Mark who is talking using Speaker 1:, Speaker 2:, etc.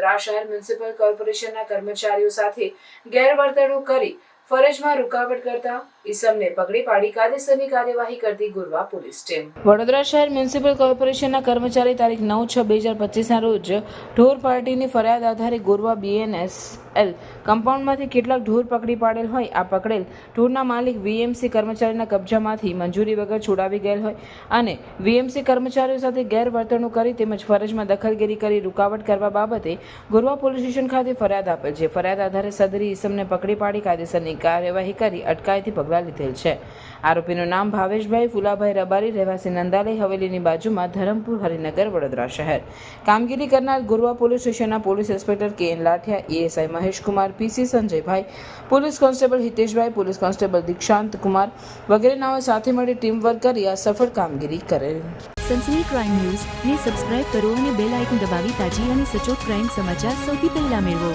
Speaker 1: વડોદરા શહેર મ્યુનિસિપલ કોર્પોરેશનના કર્મચારીઓ સાથે ગેરવર્તણૂક કરી ફરજમાં રૂકાવટ કરતા ઈસમને પકડી પાડી કાયદેસરની કાર્યવાહી કરતી ગુરવા પોલીસ ટીમ. વડોદરા શહેર મ્યુનિસિપલ કોર્પોરેશનના કર્મચારી તારીખ નવ છ બે હજાર પચીસના રોજ ઢોર પાર્ટીની ફરિયાદ આધારે ગોરવા બીએનએસએલ કમ્પાઉન્ડમાંથી કેટલાક ઢોર પકડી પાડેલ હોય, આ પકડેલ ઢોરના માલિક વીએમસી કર્મચારીના કબજામાંથી મંજૂરી વગર છોડાવી ગયેલ હોય અને વીએમસી કર્મચારીઓ સાથે ગેરવર્તણૂક કરી તેમજ ફરજમાં દખલગીરી કરી રૂકાવટ કરવા બાબતે ગુરવા પોલીસ સ્ટેશન ખાતે ફરિયાદ આપેલ છે. ફરિયાદ આધારે સદરી ઈસમને પકડી પાડી કાયદેસરની કાર્યવાહી કરી અટકાયતી પગલાં લીધેલ છે. આરોપીનું નામ ભાવેશભાઈ ફુલાભાઈ રબારી, રહેવાસી નંદાલય હવેલીની બાજુમાં ધરમપુર, હરિનગર, વડોદરા શહેર. કામગીરી કરનાર ગુરવા પોલીસ સ્ટેશનના police inspector K N Lathiya, ASI Maheshkumar PC Sanjaybhai, police constable Hiteshbhai, police constable Dikshant Kumar વગેરે નાઓ સાથે મળી ટીમ વર્ક કરી આ સફળ કામગીરી કરેલ.
Speaker 2: Sansani crime news. ને સબસ્ક્રાઇબ કરો અને બેલ આઇકન દબાવી તાજી અને સચોટ ક્રાઇમ સમાચાર સૌથી પહેલા મેળવો.